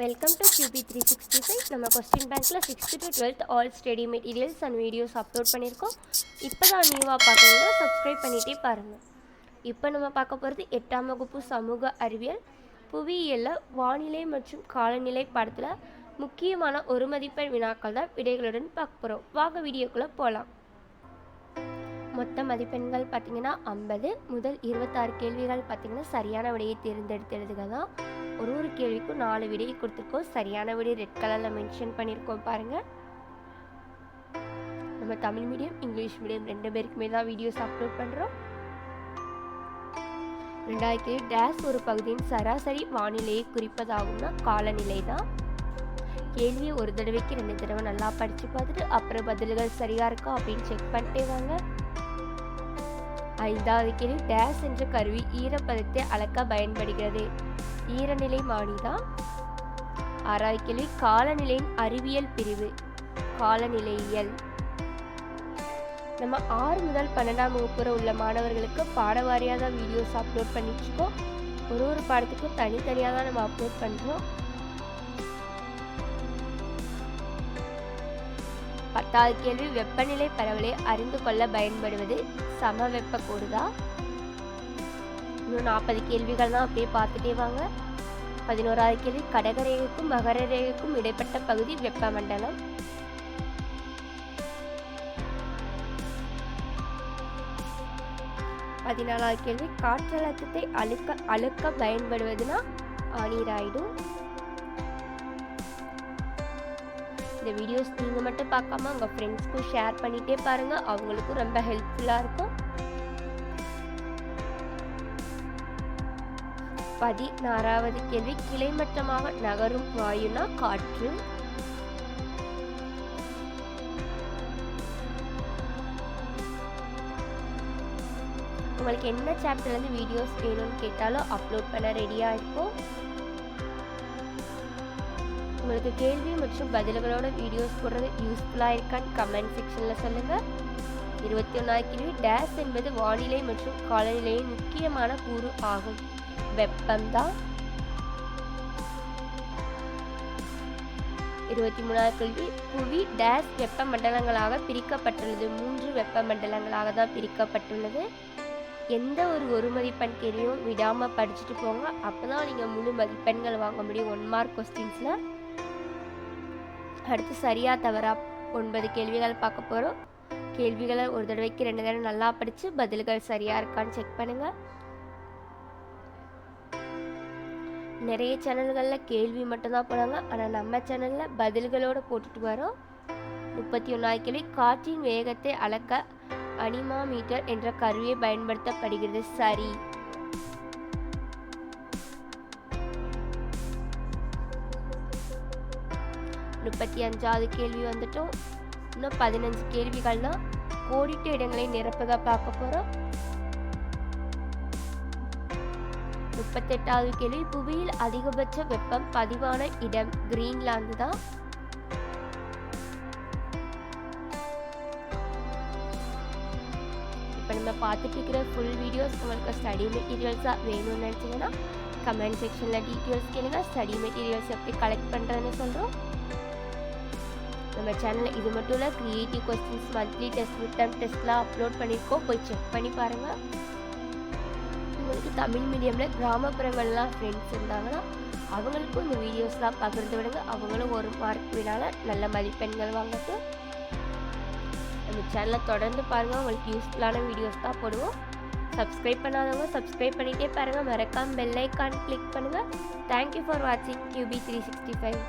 Welcome to QB three sixty five நம்ம question பேங்க்கில் sixth to twelfth all study materials and videos upload பண்ணியிருக்கோம். இப்போ தான் நியூவாக பார்க்கணுன்னா சப்ஸ்கிரைப் பண்ணிகிட்டே பாருங்கள் இப்போ நம்ம பார்க்க போகிறது எட்டாம் வகுப்பு சமூக அறிவியல். புவியியலில் வானிலை மற்றும் காலநிலை பாடத்தில் முக்கியமான ஒரு மதிப்பெண் வினாக்கள் தான் விடைகளுடன் பார்க்க போகிறோம் வாங்க வீடியோக்குள்ளே போகலாம் மொத்த மதிப்பெண்கள் பார்த்தீங்கன்னா ஐம்பது முதல் இருபத்தாறு கேள்விகள் பார்த்தீங்கன்னா சரியான விடையை தேர்ந்தெடுத்து எழுதுக தான் ஒரு ஒரு கேள்விக்கும் நாலு விடையை கொடுத்துருக்கோம். சரியான விடை ரெட் கலரில் மென்ஷன் பண்ணியிருக்கோம் பாருங்கள் நம்ம தமிழ் மீடியம் இங்கிலீஷ் மீடியம் ரெண்டு பேருக்குமே தான் வீடியோஸ் அப்லோட் பண்ணுறோம் ரெண்டாயிரத்தி கேள்வி டேஸ் ஒரு பகுதியின் சராசரி வானிலையை குறிப்பதாகும்னா காலநிலை தான். கேள்வியை ஒரு தடவைக்கு ரெண்டு தடவை நல்லா படித்து பார்த்துட்டு அப்புறம் பதில்கள் சரியாக இருக்கா அப்படின்னு செக் பண்ணிட்டே வாங்க. ஐந்தாவது கேள்வி டேஸ் என்ற கருவி ஈரப்பதத்தை அளக்க பயன்படுகிறது. ஈரநிலை மானிதா ஆறாவது கேள்வி காலநிலையின் அறிவியல் பிரிவு காலநிலையியல். நம்ம ஆறு முதல் பன்னெண்டாம் வகுப்பு உள்ள மாணவர்களுக்கு பாடவாரியாக தான் வீடியோஸ் அப்லோட் பண்ணிட்டுருக்கோம். ஒரு ஒரு பாடத்துக்கும் தனித்தனியாக தான் நம்ம அப்லோட் பண்ணுறோம் பத்தாவது கேள்வி வெப்பநிலை பரவலை அறிந்து கொள்ள பயன்படுவது சமவெப்ப கோடுதா? இன்னும் நாற்பது கேள்விகள் தான் அப்படியே பார்த்துட்டே வாங்க. பதினோராவது கேள்வி கடகரேகைக்கும் மகர ரேகைக்கும் இடைப்பட்ட பகுதி வெப்பமண்டலம். பதினாலாவது கேள்வி காற்றழுத்தத்தை அழுக்க அழுக்க பயன்படுவதுனா ஆனீராய்டு இந்த வீடியோஸ் நீங்கள் மட்டும் பார்க்காம உங்கள் ஃப்ரெண்ட்ஸ்க்கும் ஷேர் பண்ணிகிட்டே பாருங்கள் அவங்களுக்கும் ரொம்ப ஹெல்ப்ஃபுல்லாக இருக்கும். பதினாறாவது கேள்வி. கிளைமட்டமாக நகரும் வாயுனா காற்று? உங்களுக்கு என்ன சாப்டர்லேருந்து வீடியோஸ் வேணும்னு கேட்டாலும் அப்லோட் பண்ண ரெடியாக இருக்கும் உங்களுக்கு கேள்வி மற்றும் பதில்களோட வீடியோஸ் போடுறது யூஸ்ஃபுல்லாக இருக்கான்னு கமெண்ட் செக்ஷனில் சொல்லுங்கள் இருபத்தி ஒன்றாவது கேள்வி டேஸ் என்பது வானிலை மற்றும் காலநிலையின் முக்கியமான கூறு ஆகும். வெப்பம்தான் இருபத்தி மூணாவது கேள்வி. புவி டேஸ் வெப்ப மண்டலங்களாக பிரிக்கப்பட்டுள்ளது. மூன்று வெப்ப மண்டலங்களாக தான் பிரிக்கப்பட்டுள்ளது. எந்த ஒரு ஒரு மதிப்பெண் கேள்வியும் விடாமல் படிச்சுட்டு போங்க. அப்போ தான் நீங்கள் முழு மதிப்பெண்கள் வாங்க முடியும். ஒன் மார்க் கொஸ்டின்ஸில் அடுத்து சரியா தவறா ஒன்பது கேள்விகள் பார்க்க போகிறோம் கேள்விகளை ஒரு தடவைக்கு ரெண்டு தடவை நல்லா படித்து பதில்கள் சரியாக இருக்கான்னு செக் பண்ணுங்கள் நிறைய சேனல்களில் கேள்வி மட்டும்தான் போனாங்க ஆனால் நம்ம சேனலில் பதில்களோடு போட்டுட்டு வரோம். முப்பத்தி ஒன்றாவது கேள்வி. காற்றின் வேகத்தை அளக்க அனிமா மீட்டர் என்ற கருவியை பயன்படுத்தப்படுகிறது. சரி. முப்பத்தி அஞ்சாவது கேள்வி வந்துட்டோம். இன்னும் பதினஞ்சு கேள்விகள்னா கோடிட்ட இடங்களை நிரப்பதாக பார்க்க போகிறோம் முப்பத்தெட்டாவது கேள்வி. புவியில் அதிகபட்ச வெப்பம் பதிவான இடம் கிரீன்லாந்து தான். இப்போ நம்ம பார்த்துட்டு இருக்கிற ஃபுல் வீடியோஸ் உங்களுக்கு ஸ்டடி மெட்டீரியல்ஸாக வேணும்னு நினச்சிங்கன்னா கமெண்ட் செக்ஷனில் டீட்டெயில்ஸ் கேளுங்க. ஸ்டடி மெட்டீரியல்ஸ் எப்படி கலெக்ட் பண்ணுறதுன்னு சொல்கிறோம் நம்ம சேனலில் இது மட்டும் இல்லை creative questions monthly test mid டெஸ்ட்லாம் அப்லோட் பண்ணியிருக்கோம் போய் செக் பண்ணி பாருங்கள் அவங்களுக்கு தமிழ் மீடியமில் கிராமப்புறங்கள்லாம் ஃப்ரெண்ட்ஸ் இருந்தாங்கன்னா அவங்களுக்கும் இந்த வீடியோஸ்லாம் பகிர்ந்து விடுங்க. அவங்களும் ஒரு மார்க் வினால நல்ல மதிப்பெண்கள் வாங்கட்டும் நம்ம சேனலை தொடர்ந்து பாருங்கள் உங்களுக்கு யூஸ்ஃபுல்லான வீடியோஸ் தான் போடுவோம். சப்ஸ்கிரைப் பண்ணாதவங்க சப்ஸ்கிரைப் பண்ணிகிட்டே பாருங்கள் மறக்காமல் பெல் ஐக்கான் கிளிக் பண்ணுங்கள் தேங்க்யூ ஃபார் வாட்சிங் கியூபி த்ரீ சிக்ஸ்டி ஃபைவ்